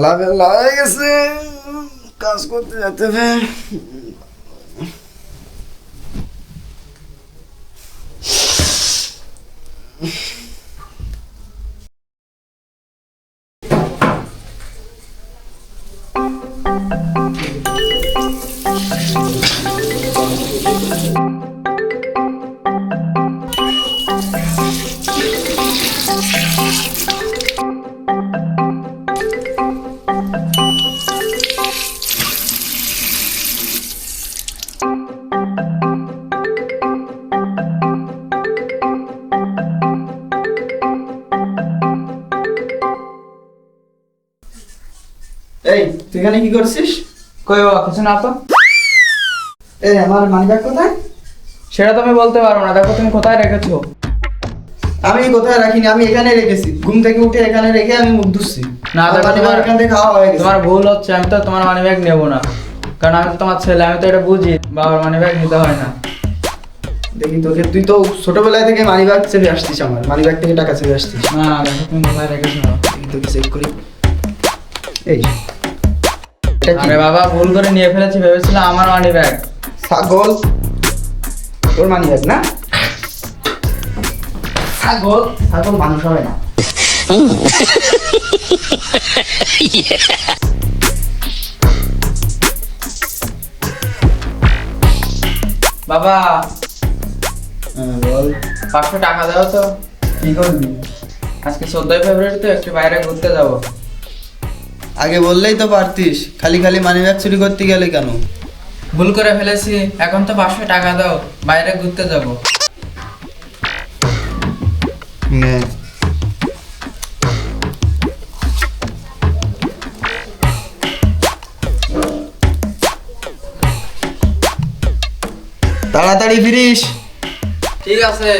লাভে লাগে গেছে কাজ করতে যেতে হবে এই তুই এখানে কি করছিস? কই বাবা কিছু না তো। এই আমার মানিব্যাগ কোথায়? সেটা তুমি বলতে পারো না। দেখো তুমি কোথায় রেখেছো। আমি কোথায় রাখিনি? আমি এখানে রেখেছি। ঘুম থেকে উঠে এখানে রেখে আমি মুখ ধুচ্ছি। না তোমার এখান থেকে খাওয়া হয়ে গেছে। তোমার ভুল হচ্ছে আমি তো তোমার মানি ব্যাগ নেব না। কারণ আমি তো তোমার ছেলে আমি তো এটা বুঝি বাবার মানি ব্যাগ নিতে হয় না। দেখি তোকে তুই তো ছোটবেলায় থেকে মানিব্যাগ চেপে আসছিস আমার। মানিব্যাগ থেকে টাকা চেপে আসছিস না তুমি কোথায় রেখেছো না। দেখি তোকে চেক করি। এই আরে বাবা ভুল করে নিয়ে ফেলেছি ভেবেছিলাম আমার মানি ব্যাগ ছাগল। তোর মানিব্যাগ না? ছাগল ছাগল মানুষ হবে না। বাবা হ্যাঁ, বল। পাঁচশো টাকা দাও তো। কি করবি? আজকে চোদ্দই ফেব্রুয়ারি তো একটু বাইরে ঘুরতে যাব। আগে বললেই তো পারতিস খালি খালি মানি ব্যাগ চুরি করতে গেলে কেন? ভুল করে ফেলেছি এখন তো পাঁচশো টাকা দাও বাইরে ঘুরতে যাব। তাড়াতাড়ি ফিরিস। ঠিক আছে।